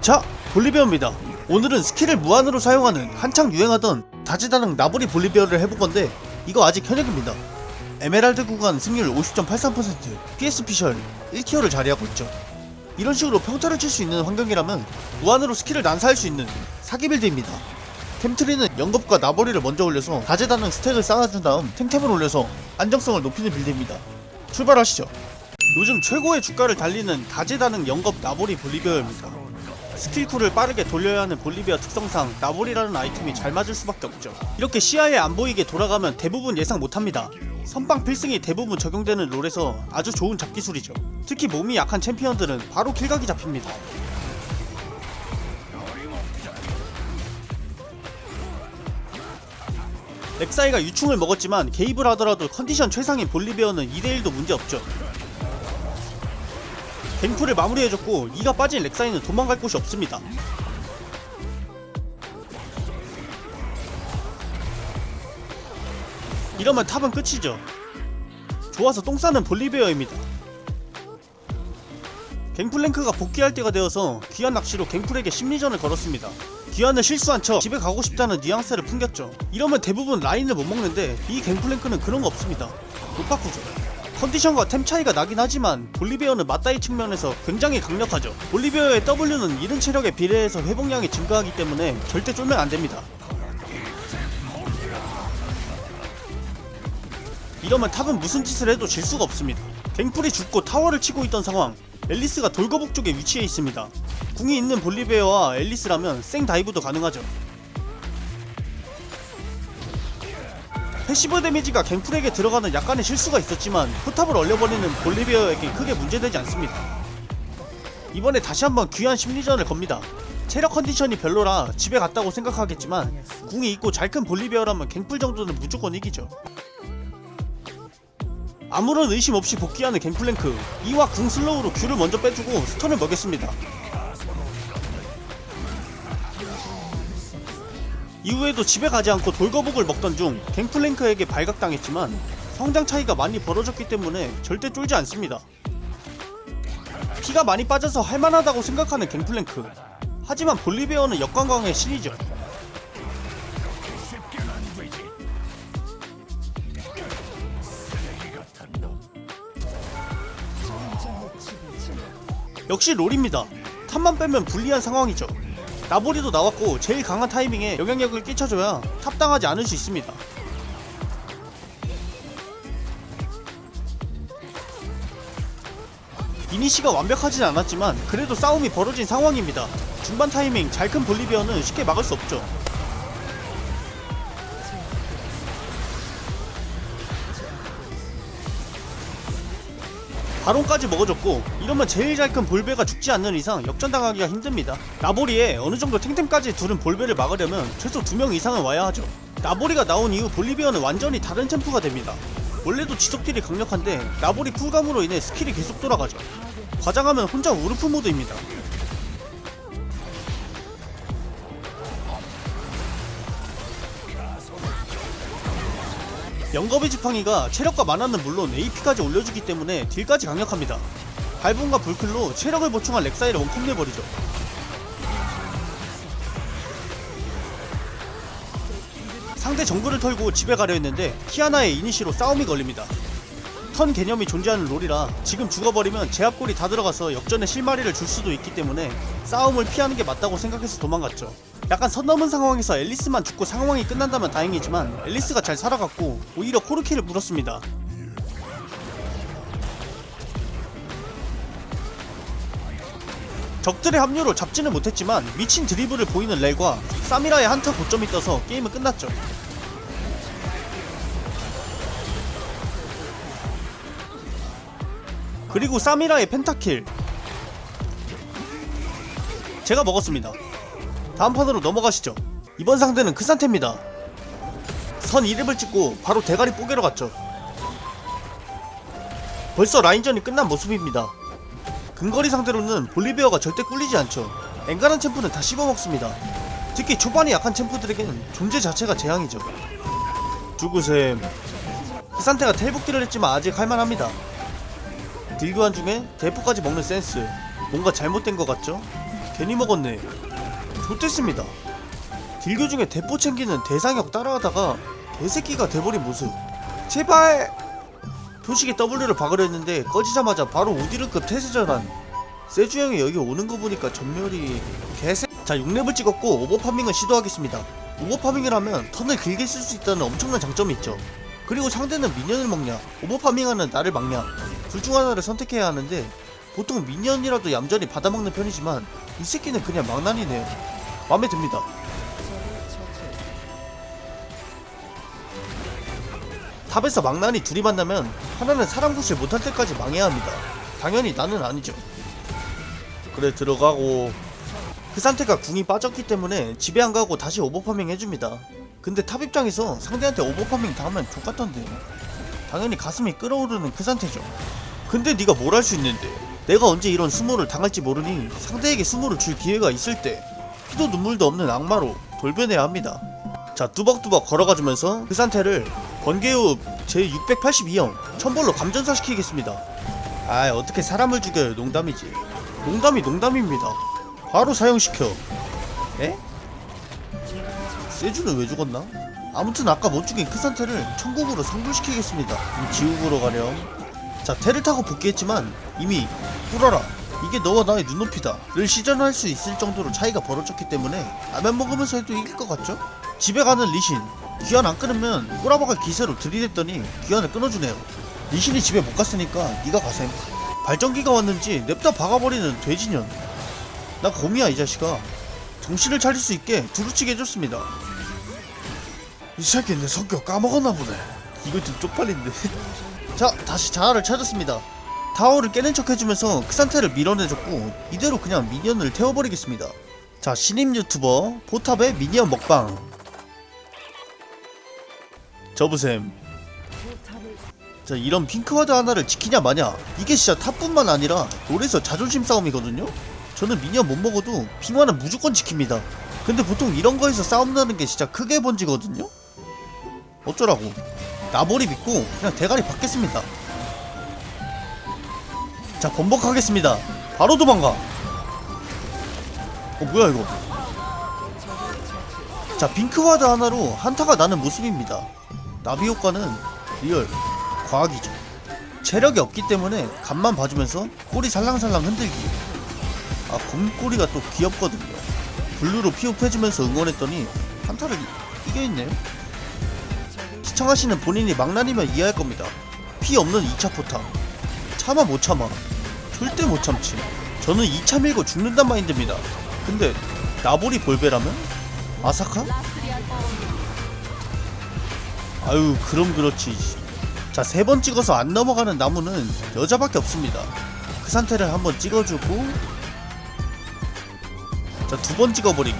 자, 볼리비아입니다. 오늘은 스킬을 무한으로 사용하는 한창 유행하던 다재다능 나보리 볼리비아를 해볼 건데 이거 아직 현역입니다. 에메랄드 구간 승률 50.83%, PS 피셜 1티어를 자리하고 있죠. 이런 식으로 평타를 칠 수 있는 환경이라면 무한으로 스킬을 난사할 수 있는 사기 빌드입니다. 템트리는 영겁과 나보리를 먼저 올려서 다재다능 스택을 쌓아준 다음 템템을 올려서 안정성을 높이는 빌드입니다. 출발하시죠. 요즘 최고의 주가를 달리는 다재다능 영겁 나보리 볼리비아입니다. 스킬쿨을 빠르게 돌려야 하는 볼리비아 특성상 나보리라는 아이템이 잘 맞을 수밖에 없죠. 이렇게 시야에 안 보이게 돌아가면 대부분 예상 못합니다. 선빵 필승이 대부분 적용되는 롤에서 아주 좋은 잡기술이죠. 특히 몸이 약한 챔피언들은 바로 킬각이 잡힙니다. 렉사이가 유충을 먹었지만 개입을 하더라도 컨디션 최상인 볼리비아는 2대1도 문제없죠. 갱프를 마무리해줬고 이가 빠진 렉사이는 도망갈 곳이 없습니다. 이러면 탑은 끝이죠. 좋아서 똥 싸는 볼리베어입니다. 갱플랭크가 복귀할 때가 되어서 귀한 낚시로 갱플에게 심리전을 걸었습니다. 귀한을 실수한 척 집에 가고 싶다는 뉘앙스를 풍겼죠. 이러면 대부분 라인을 못 먹는데 이 갱플랭크는 그런 거 없습니다. 못 바꾸죠. 컨디션과 템 차이가 나긴 하지만 볼리베어는 맞다이 측면에서 굉장히 강력하죠. 볼리베어의 W는 이른 체력에 비례해서 회복량이 증가하기 때문에 절대 쫄면 안 됩니다. 이러면 탑은 무슨 짓을 해도 질 수가 없습니다. 갱플이 죽고 타워를 치고 있던 상황. 앨리스가 돌거북 쪽에 위치해 있습니다. 궁이 있는 볼리베어와 앨리스라면 생 다이브도 가능하죠. 패시브 데미지가 갱플에게 들어가는 약간의 실수가 있었지만 포탑을 얼려버리는 볼리비어에게 크게 문제되지 않습니다. 이번에 다시 한번 귀한 심리전을 겁니다. 체력 컨디션이 별로라 집에 갔다고 생각하겠지만 궁이 있고 잘 큰 볼리비어라면 갱플 정도는 무조건 이기죠. 아무런 의심 없이 복귀하는 갱플랭크 이와 궁 슬로우로 큐를 먼저 빼주고 스턴을 먹였습니다. 이후에도 집에 가지 않고 돌거북을 먹던 중 갱플랭크에게 발각당했지만 성장 차이가 많이 벌어졌기 때문에 절대 쫄지 않습니다. 피가 많이 빠져서 할만하다고 생각하는 갱플랭크 하지만 볼리베어는 역관광의 신이죠. 역시 롤입니다. 탑만 빼면 불리한 상황이죠. 나보리도 나왔고 제일 강한 타이밍에 영향력을 끼쳐줘야 탑당하지 않을 수 있습니다. 이니시가 완벽하진 않았지만 그래도 싸움이 벌어진 상황입니다. 중반 타이밍 잘 큰 볼리비어는 쉽게 막을 수 없죠. 바론까지 먹어줬고 이러면 제일 잘 큰 볼베가 죽지 않는 이상 역전당하기가 힘듭니다. 나보리에 어느 정도 탱탱까지 두른 볼베를 막으려면 최소 2명 이상은 와야 하죠. 나보리가 나온 이후 볼리비아는 완전히 다른 챔프가 됩니다. 원래도 지속딜이 강력한데 나보리 쿨감으로 인해 스킬이 계속 돌아가죠. 과장하면 혼자 우르프 모드입니다. 영겁의 지팡이가 체력과 만화는 물론 AP까지 올려주기 때문에 딜까지 강력합니다. 발분과 불클로 체력을 보충한 렉사이를 원컵 내버리죠. 상대 정글을 털고 집에 가려 했는데 키아나의 이니시로 싸움이 걸립니다. 턴 개념이 존재하는 롤이라 지금 죽어버리면 제압골이 다 들어가서 역전에 실마리를 줄 수도 있기 때문에 싸움을 피하는 게 맞다고 생각해서 도망갔죠. 약간 선 넘은 상황에서 앨리스만 죽고 상황이 끝난다면 다행이지만 앨리스가 잘 살아갔고 오히려 코르키를 물었습니다. 적들의 합류로 잡지는 못했지만 미친 드리블을 보이는 렐과 사미라의 한타 고점이 떠서 게임은 끝났죠. 그리고 사미라의 펜타킬 제가 먹었습니다. 다음 판으로 넘어가시죠. 이번 상대는 크산테입니다. 선 2렙을 찍고 바로 대가리 뽀개러 갔죠. 벌써 라인전이 끝난 모습입니다. 근거리 상대로는 볼리비어가 절대 꿀리지 않죠. 엔가란 챔프는 다 씹어먹습니다. 특히 초반이 약한 챔프들에게는 존재 자체가 재앙이죠. 죽으셈. 크산테가 텔복딜을 했지만 아직 할만합니다. 딜 교환 중에 대포까지 먹는 센스 뭔가 잘못된 것 같죠? 괜히 먹었네 좋댔습니다. 딜교 중에 대포 챙기는 대상역 따라하다가 개새끼가 돼버린 모습. 제발! 표식에 W를 박으려 했는데 꺼지자마자 바로 우디르급 태세전환. 세주 형이 여기 오는 거 보니까 전멸이 개새 자 6렙을 찍었고 오버파밍을 시도하겠습니다. 오버파밍을 하면 턴을 길게 쓸 수 있다는 엄청난 장점이 있죠. 그리고 상대는 미니언을 먹냐? 오버파밍하는 나를 막냐? 둘 중 하나를 선택해야 하는데 보통 미니언이라도 얌전히 받아먹는 편이지만 이 새끼는 그냥 망난이네요 마음에 듭니다 탑에서 망나니 둘이 만나면 하나는 사람 구실 못할 때까지 망해야 합니다. 당연히 나는 아니죠. 그래 들어가고 그 상태가 궁이 빠졌기 때문에 집에 안 가고 다시 오버파밍 해줍니다. 근데 탑 입장에서 상대한테 오버파밍 당하면 족같던데 당연히 가슴이 끓어오르는 그 상태죠. 근데 네가 뭘 할 수 있는데 내가 언제 이런 수모를 당할지 모르니 상대에게 수모를 줄 기회가 있을 때 피도 눈물도 없는 악마로 돌변해야 합니다. 자 뚜벅뚜벅 걸어가주면서 그 상태를 번개흡 제682형 천벌로 감전사 시키겠습니다. 아 어떻게 사람을 죽여요 농담이지. 농담이 농담입니다. 바로 사용시켜. 에? 세주는 왜 죽었나? 아무튼 아까 못 죽인 그 상태를 천국으로 상불시키겠습니다. 이 지옥으로 가렴. 자 테를 타고 복귀했지만 이미 꿇어라 이게 너와 나의 눈높이다 를 시전할 수 있을 정도로 차이가 벌어졌기 때문에 라면 먹으면서 해도 이길 것 같죠? 집에 가는 리신 귀환 안 끊으면 꼬라박을 기세로 들이댔더니 귀환을 끊어주네요. 리신이 집에 못 갔으니까 네가 가셈 발전기가 왔는지 냅다 박아버리는 돼지년. 나 곰이야 이 자식아. 정신을 차릴 수 있게 두루치게 해줬습니다. 이 새끼 내 성격 까먹었나 보네. 이거 좀 쪽팔린데. 자 다시 자아를 찾았습니다 타워를 깨는 척 해주면서 그 상태를 밀어내줬고 이대로 그냥 미니언을 태워버리겠습니다. 자 신임 유튜버 포탑의 미니언 먹방. 저부셈. 자 이런 핑크와드 하나를 지키냐 마냐. 이게 진짜 탑뿐만 아니라 롤에서 자존심 싸움이거든요? 저는 미니언 못 먹어도 핑화는 무조건 지킵니다. 근데 보통 이런 거에서 싸움 나는 게 진짜 크게 번지거든요? 어쩌라고. 나보리 믿고 그냥 대가리 받겠습니다 자 번복하겠습니다. 바로 도망가. 어 뭐야 이거? 자 핑크와드 하나로 한타가 나는 모습입니다. 나비 효과는 리얼 과학이죠. 체력이 없기 때문에 간만 봐주면서 꼬리 살랑살랑 흔들기. 아 곰꼬리가 또 귀엽거든요. 블루로 피흡해주면서 응원했더니 한타를 이- 이겨있네요. 시청하시는 본인이 망나니면 이해할 겁니다. 피 없는 2차 포탑 참아 못 참아. 절대 못 참지. 저는 2차 밀고 죽는단 마인드입니다. 근데 나보리 볼베라면? 아사카? 아유 그럼 그렇지. 자 세 번 찍어서 안 넘어가는 나무는 여자밖에 없습니다. 그 상태를 한번 찍어주고 자 두 번 찍어버리기.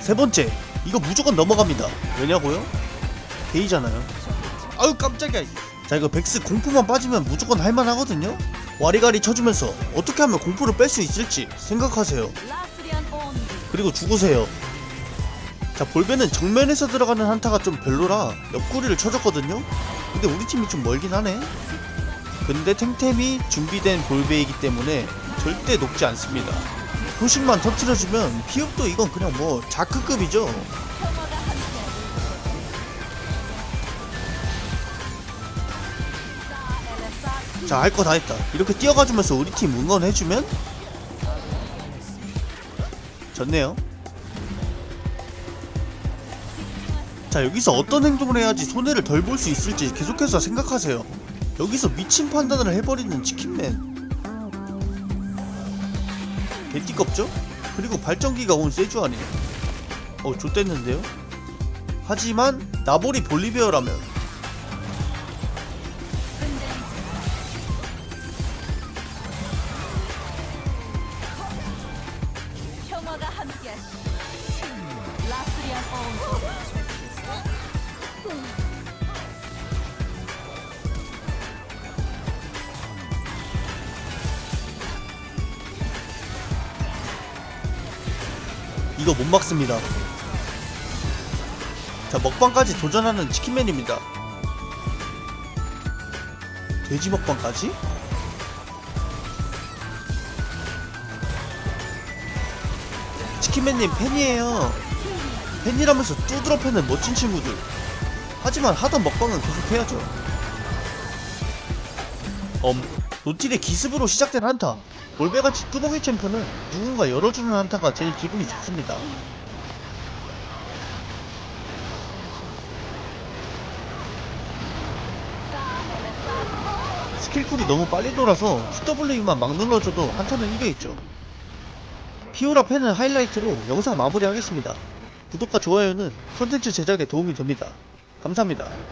세 번째. 이거 무조건 넘어갑니다. 왜냐고요? 게이잖아요. 아유 깜짝이야 자 이거 백스 공포만 빠지면 무조건 할만하거든요 와리가리 쳐주면서 어떻게 하면 공포를 뺄 수 있을지 생각하세요 그리고 죽으세요. 자 볼베는 정면에서 들어가는 한타가 좀 별로라 옆구리를 쳐줬거든요. 근데 우리 팀이 좀 멀긴 하네. 근데 탱템이 준비된 볼베이기 때문에 절대 녹지 않습니다. 표식만 터트려주면 피업도 이건 그냥 뭐 자크급이죠. 자 할 거 다 했다. 이렇게 뛰어가주면서 우리 팀 응원해주면 좋네요. 자 여기서 어떤 행동을 해야지 손해를 덜 볼 수 있을지 계속해서 생각하세요. 여기서 미친 판단을 해버리는 치킨맨. 개띠껍죠? 그리고 발전기가 온 세주 아니에요. 어 좋댔는데요? 하지만 나보리 볼리베어라면 이거 못 막습니다. 자 먹방까지 도전하는 치킨맨입니다. 돼지 먹방까지? 치킨맨님 팬이에요. 팬이라면서 뚜드러 패는 멋진 친구들. 하지만 하던 먹방은 계속 해야죠. 엄, 노틸의 기습으로 시작된 한타. 올배같이 뚜벅이 챔프는 누군가 열어주는 한타가 제일 기분이 좋습니다. 스킬쿨이 너무 빨리 돌아서 QW만 막 눌러줘도 한타는 이겨있죠. 피오라 팬은 하이라이트로 영상 마무리하겠습니다. 구독과 좋아요는 콘텐츠 제작에 도움이 됩니다. 감사합니다.